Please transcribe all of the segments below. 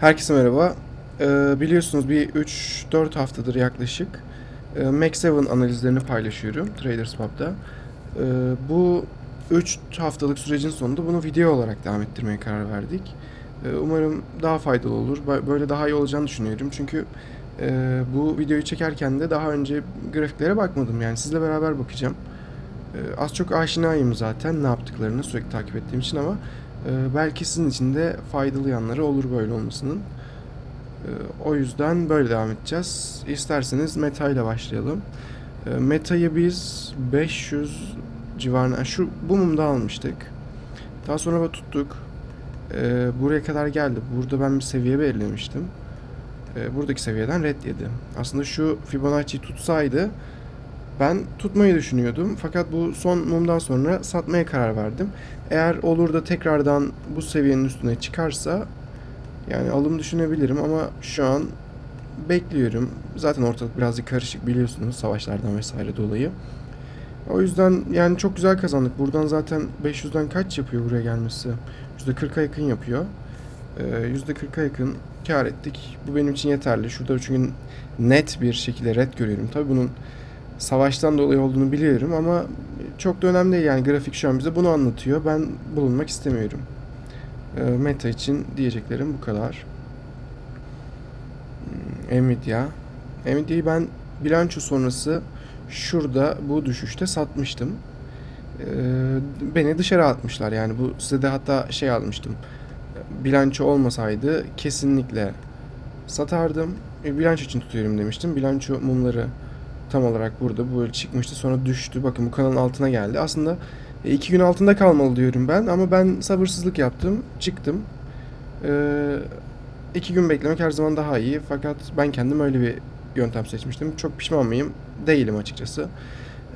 Herkese merhaba. Ee, biliyorsunuz bir 3-4 haftadır yaklaşık e, Max 7 analizlerini paylaşıyorum TradersPub'da. Ee, bu 3 haftalık sürecin sonunda bunu video olarak devam ettirmeye karar verdik. Ee, umarım daha faydalı olur. Böyle daha iyi olacağını düşünüyorum. Çünkü e, bu videoyu çekerken de daha önce grafiklere bakmadım. Yani sizle beraber bakacağım. Ee, az çok aşinayım zaten ne yaptıklarını sürekli takip ettiğim için ama belki sizin için de faydalı yanları olur böyle olmasının. Ee, o yüzden böyle devam edeceğiz. İsterseniz meta ile başlayalım. Ee, metayı biz 500 civarına şu bu mumda almıştık. Daha sonra da tuttuk. Ee, buraya kadar geldi. Burada ben bir seviye belirlemiştim. Ee, buradaki seviyeden red yedi. Aslında şu Fibonacci'yi tutsaydı ben tutmayı düşünüyordum. Fakat bu son mumdan sonra satmaya karar verdim. Eğer olur da tekrardan bu seviyenin üstüne çıkarsa yani alım düşünebilirim ama şu an bekliyorum. Zaten ortalık birazcık karışık biliyorsunuz savaşlardan vesaire dolayı. O yüzden yani çok güzel kazandık. Buradan zaten 500'den kaç yapıyor buraya gelmesi? %40'a yakın yapıyor. Ee, %40'a yakın kar ettik. Bu benim için yeterli. Şurada çünkü net bir şekilde red görüyorum. Tabii bunun savaştan dolayı olduğunu biliyorum ama çok da önemli değil yani grafik şu an bize bunu anlatıyor. Ben bulunmak istemiyorum. Ee, meta için diyeceklerim bu kadar. Hmm, Nvidia. Nvidia'yı ben bilanço sonrası şurada bu düşüşte satmıştım. Ee, beni dışarı atmışlar yani bu size de hatta şey almıştım. Bilanço olmasaydı kesinlikle satardım. E, bilanço için tutuyorum demiştim. Bilanço mumları tam olarak burada böyle çıkmıştı sonra düştü. Bakın bu kanalın altına geldi. Aslında e, iki gün altında kalmalı diyorum ben ama ben sabırsızlık yaptım. Çıktım. Ee, iki gün beklemek her zaman daha iyi. Fakat ben kendim öyle bir yöntem seçmiştim. Çok pişman mıyım? Değilim açıkçası.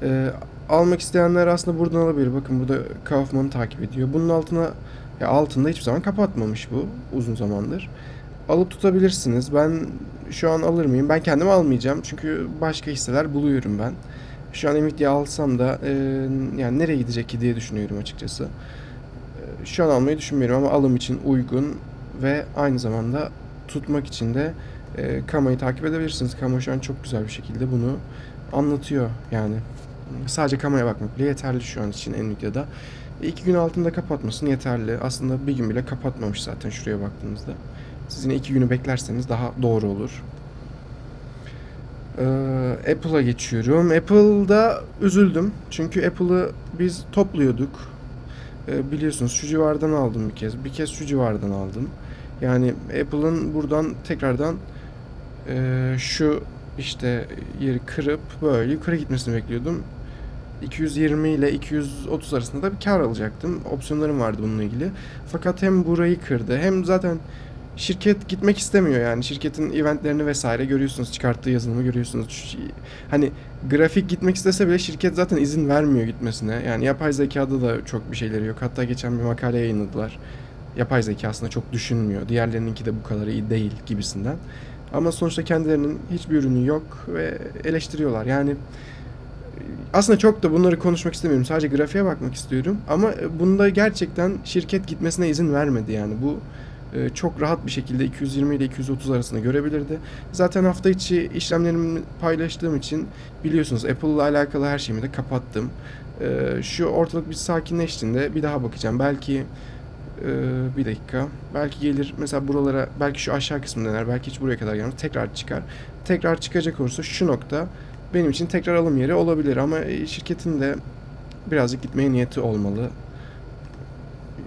Ee, almak isteyenler aslında buradan alabilir. Bakın burada Kaufman'ı takip ediyor. Bunun altına ya altında hiçbir zaman kapatmamış bu uzun zamandır. Alıp tutabilirsiniz. Ben şu an alır mıyım? Ben kendim almayacağım. Çünkü başka hisseler buluyorum ben. Şu an Nvidia alsam da e, yani nereye gidecek ki diye düşünüyorum açıkçası. E, şu an almayı düşünmüyorum ama alım için uygun ve aynı zamanda tutmak için de e, Kama'yı takip edebilirsiniz. Kama şu an çok güzel bir şekilde bunu anlatıyor yani. Sadece Kama'ya bakmak bile yeterli şu an için Nvidia'da. E, iki gün altında kapatmasın yeterli. Aslında bir gün bile kapatmamış zaten şuraya baktığınızda. Siz yine iki günü beklerseniz daha doğru olur. Ee, Apple'a geçiyorum. Apple'da üzüldüm. Çünkü Apple'ı biz topluyorduk. Ee, biliyorsunuz şu civardan aldım bir kez. Bir kez şu civardan aldım. Yani Apple'ın buradan tekrardan e, şu işte yeri kırıp böyle yukarı gitmesini bekliyordum. 220 ile 230 arasında da bir kar alacaktım. Opsiyonlarım vardı bununla ilgili. Fakat hem burayı kırdı hem zaten şirket gitmek istemiyor yani. Şirketin eventlerini vesaire görüyorsunuz. Çıkarttığı yazılımı görüyorsunuz. Hani grafik gitmek istese bile şirket zaten izin vermiyor gitmesine. Yani yapay zekada da çok bir şeyleri yok. Hatta geçen bir makale yayınladılar. Yapay zeka aslında çok düşünmüyor. Diğerlerininki de bu kadar iyi değil gibisinden. Ama sonuçta kendilerinin hiçbir ürünü yok ve eleştiriyorlar. Yani aslında çok da bunları konuşmak istemiyorum. Sadece grafiğe bakmak istiyorum. Ama bunda gerçekten şirket gitmesine izin vermedi yani. Bu e, çok rahat bir şekilde 220 ile 230 arasında görebilirdi. Zaten hafta içi işlemlerimi paylaştığım için biliyorsunuz Apple ile alakalı her şeyimi de kapattım. E, Şu ortalık bir sakinleştiğinde bir daha bakacağım. Belki e, bir dakika. Belki gelir mesela buralara belki şu aşağı kısmı dener. Belki hiç buraya kadar gelmez. Tekrar çıkar. Tekrar çıkacak olursa şu nokta benim için tekrar alım yeri olabilir ama e, şirketin de birazcık gitmeye niyeti olmalı.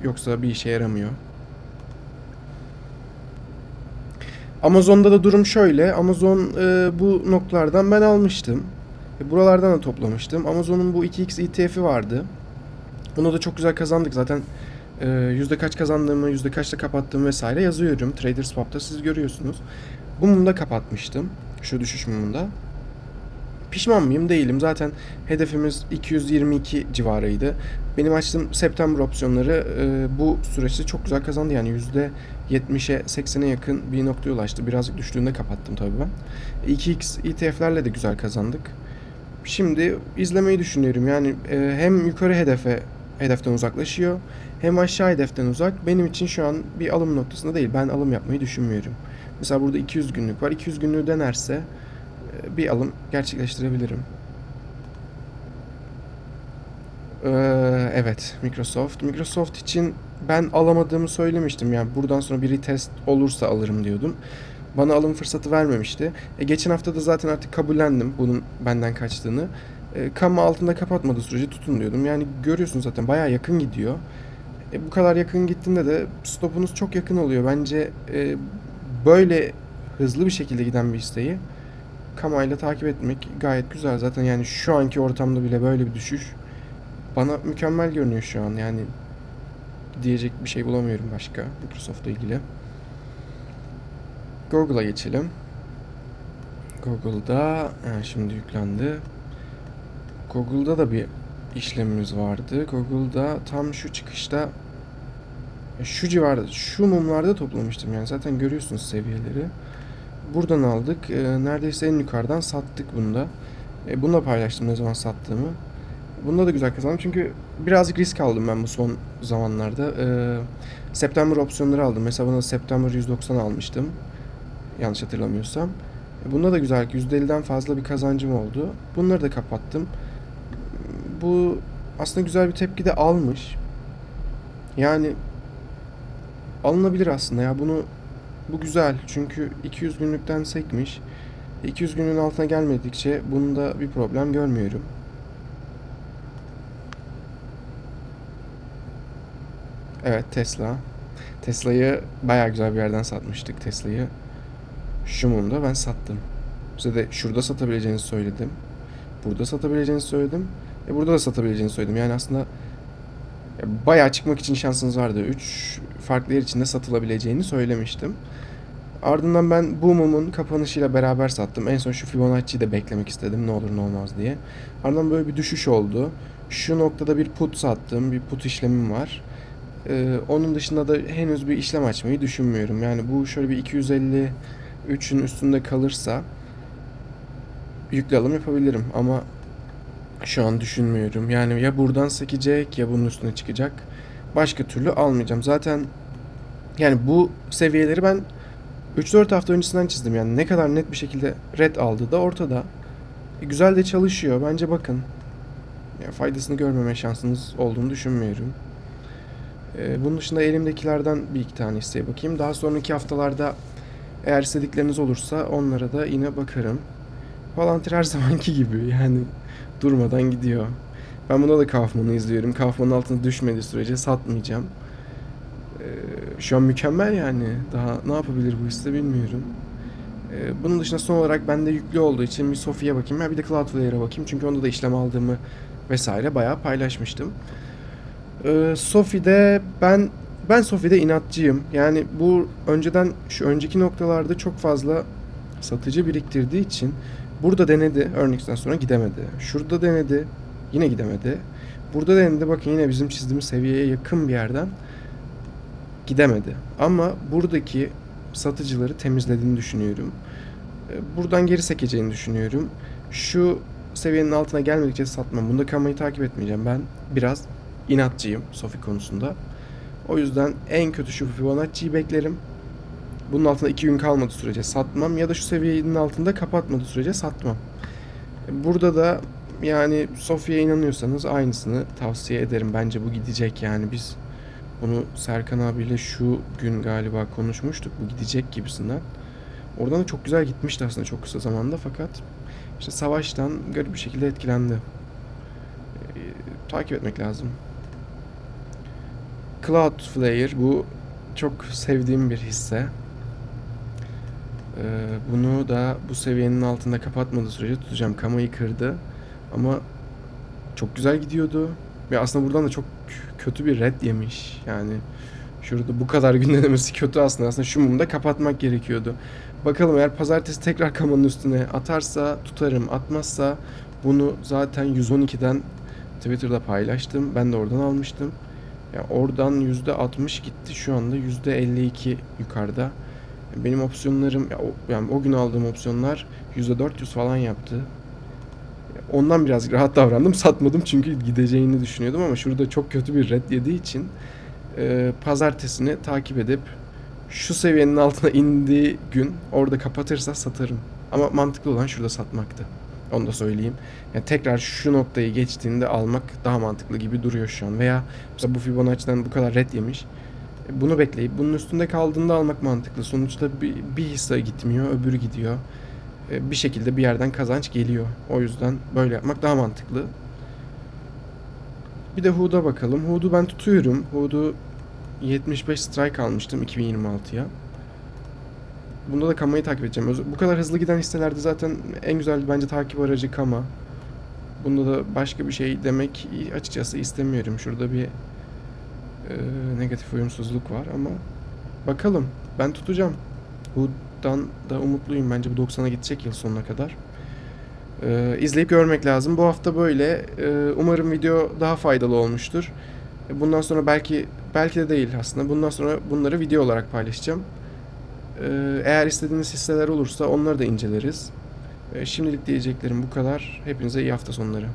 Yoksa bir işe yaramıyor. Amazon'da da durum şöyle. Amazon e, bu noktalardan ben almıştım. E, buralardan da toplamıştım. Amazon'un bu 2x ETF'i vardı. Bunu da çok güzel kazandık. Zaten e, yüzde kaç kazandığımı, yüzde kaçta kapattığımı vesaire yazıyorum. TraderSwap'ta siz görüyorsunuz. Bu mumda kapatmıştım. Şu düşüş mumunda. Pişman mıyım? Değilim. Zaten hedefimiz 222 civarıydı. Benim açtığım September opsiyonları e, bu süreçte çok güzel kazandı. Yani %70'e 80'e yakın bir noktaya ulaştı. Birazcık düştüğünde kapattım tabii ben. 2x ETF'lerle de güzel kazandık. Şimdi izlemeyi düşünüyorum. Yani e, hem yukarı hedefe hedeften uzaklaşıyor. Hem aşağı hedeften uzak. Benim için şu an bir alım noktasında değil. Ben alım yapmayı düşünmüyorum. Mesela burada 200 günlük var. 200 günlüğü denerse bir alım gerçekleştirebilirim. Ee, evet Microsoft. Microsoft için ben alamadığımı söylemiştim. Yani buradan sonra bir retest olursa alırım diyordum. Bana alım fırsatı vermemişti. E, geçen hafta da zaten artık kabullendim bunun benden kaçtığını. E, kamu altında kapatmadığı sürece tutun diyordum. Yani görüyorsunuz zaten bayağı yakın gidiyor. E, bu kadar yakın gittiğinde de stopunuz çok yakın oluyor. Bence e, böyle hızlı bir şekilde giden bir isteği kamayla takip etmek gayet güzel. Zaten yani şu anki ortamda bile böyle bir düşüş bana mükemmel görünüyor şu an. Yani diyecek bir şey bulamıyorum başka Microsoft'la ilgili. Google'a geçelim. Google'da ha, şimdi yüklendi. Google'da da bir işlemimiz vardı. Google'da tam şu çıkışta şu civarda, şu mumlarda toplamıştım yani zaten görüyorsunuz seviyeleri. Buradan aldık. Ee, neredeyse en yukarıdan sattık bunda. E, bunu da paylaştım ne zaman sattığımı. Bunda da güzel kazandım çünkü birazcık risk aldım ben bu son zamanlarda. Ee, September opsiyonları aldım. Mesela buna September 190 almıştım. Yanlış hatırlamıyorsam. E, Bunda da güzel %50'den fazla bir kazancım oldu. Bunları da kapattım. Bu aslında güzel bir tepki de almış. Yani alınabilir aslında ya bunu bu güzel çünkü 200 günlükten sekmiş. 200 günün altına gelmedikçe bunda bir problem görmüyorum. Evet Tesla. Tesla'yı bayağı güzel bir yerden satmıştık Tesla'yı. Şu mumda ben sattım. Size de şurada satabileceğinizi söyledim. Burada satabileceğinizi söyledim. E burada da satabileceğinizi söyledim. Yani aslında bayağı çıkmak için şansınız vardı. 3 farklı yer içinde satılabileceğini söylemiştim. Ardından ben bu mumun kapanışıyla beraber sattım. En son şu Fibonacci'yi de beklemek istedim ne olur ne olmaz diye. Ardından böyle bir düşüş oldu. Şu noktada bir put sattım. Bir put işlemim var. Ee, onun dışında da henüz bir işlem açmayı düşünmüyorum. Yani bu şöyle bir 250 3'ün üstünde kalırsa yüklü alım yapabilirim ama şu an düşünmüyorum. Yani ya buradan sekecek ya bunun üstüne çıkacak. Başka türlü almayacağım. Zaten yani bu seviyeleri ben 3-4 hafta öncesinden çizdim. Yani ne kadar net bir şekilde red aldı da ortada. E, güzel de çalışıyor. Bence bakın. Ya faydasını görmeme şansınız olduğunu düşünmüyorum. E, bunun dışında elimdekilerden bir iki tane isteğe bakayım. Daha sonraki haftalarda eğer istedikleriniz olursa onlara da yine bakarım. Palantir her zamanki gibi yani durmadan gidiyor. Ben buna da Kaufman'ı izliyorum. Kaufman'ın altına düşmediği sürece satmayacağım. Ee, şu an mükemmel yani. Daha ne yapabilir bu hisse bilmiyorum. Ee, bunun dışında son olarak bende yüklü olduğu için bir Sofia'ya bakayım. Ya bir de Cloudflare'a bakayım. Çünkü onda da işlem aldığımı vesaire bayağı paylaşmıştım. Ee, Sofi'de ben ben Sofi'de inatçıyım. Yani bu önceden şu önceki noktalarda çok fazla satıcı biriktirdiği için burada denedi. Örnekten sonra gidemedi. Şurada denedi. Yine gidemedi. Burada denedi. Bakın yine bizim çizdiğimiz seviyeye yakın bir yerden gidemedi. Ama buradaki satıcıları temizlediğini düşünüyorum. Ee, Buradan geri sekeceğini düşünüyorum. Şu seviyenin altına gelmedikçe satmam. Bunda kamayı takip etmeyeceğim. Ben biraz inatçıyım Sofi konusunda. O yüzden en kötü şu Fibonacci'yi beklerim. Bunun altında 2 gün kalmadığı sürece satmam ya da şu seviyenin altında kapatmadığı sürece satmam. Burada da yani Sofya'ya inanıyorsanız aynısını tavsiye ederim. Bence bu gidecek yani biz bunu Serkan abiyle şu gün galiba konuşmuştuk bu gidecek gibisinden. Oradan da çok güzel gitmişti aslında çok kısa zamanda fakat işte savaştan garip bir şekilde etkilendi. Ee, takip etmek lazım. Cloudflare bu çok sevdiğim bir hisse. Ee, bunu da bu seviyenin altında kapatmadığı sürece tutacağım. Kamayı kırdı ama çok güzel gidiyordu. Ve aslında buradan da çok kötü bir red yemiş. Yani şurada bu kadar gün denemesi kötü aslında. Aslında şu mumda kapatmak gerekiyordu. Bakalım eğer pazartesi tekrar kamanın üstüne atarsa tutarım. Atmazsa bunu zaten 112'den Twitter'da paylaştım. Ben de oradan almıştım. Ya oradan %60 gitti. Şu anda %52 yukarıda. Benim opsiyonlarım ya o, yani o gün aldığım opsiyonlar %400 falan yaptı. Ya Ondan birazcık rahat davrandım. Satmadım çünkü gideceğini düşünüyordum ama şurada çok kötü bir red yediği için e, pazartesini takip edip şu seviyenin altına indiği gün orada kapatırsa satarım. Ama mantıklı olan şurada satmaktı. Onu da söyleyeyim. Yani tekrar şu noktayı geçtiğinde almak daha mantıklı gibi duruyor şu an. Veya mesela bu Fibonacci'den bu kadar red yemiş. Bunu bekleyip bunun üstünde kaldığında almak mantıklı. Sonuçta bir, bir hisse gitmiyor, öbürü gidiyor. E, Bir şekilde bir yerden kazanç geliyor. O yüzden böyle yapmak daha mantıklı. Bir de Hood'a bakalım. Hood'u ben tutuyorum. Hood'u 75 strike almıştım 2026'ya. Bunda da Kama'yı takip edeceğim. Bu kadar hızlı giden hisselerde zaten en güzel bence takip aracı Kama. Bunda da başka bir şey demek açıkçası istemiyorum. Şurada bir e, negatif uyumsuzluk var ama bakalım. Ben tutacağım. Hood'dan da umutluyum. Bence bu 90'a gidecek yıl sonuna kadar. E, izleyip görmek lazım. Bu hafta böyle. E, umarım video daha faydalı olmuştur. E, Bundan sonra belki belki de değil aslında. Bundan sonra bunları video olarak paylaşacağım. Ee, Eğer istediğiniz hisseler olursa onları da inceleriz. Ee, Şimdilik diyeceklerim bu kadar. Hepinize iyi hafta sonları.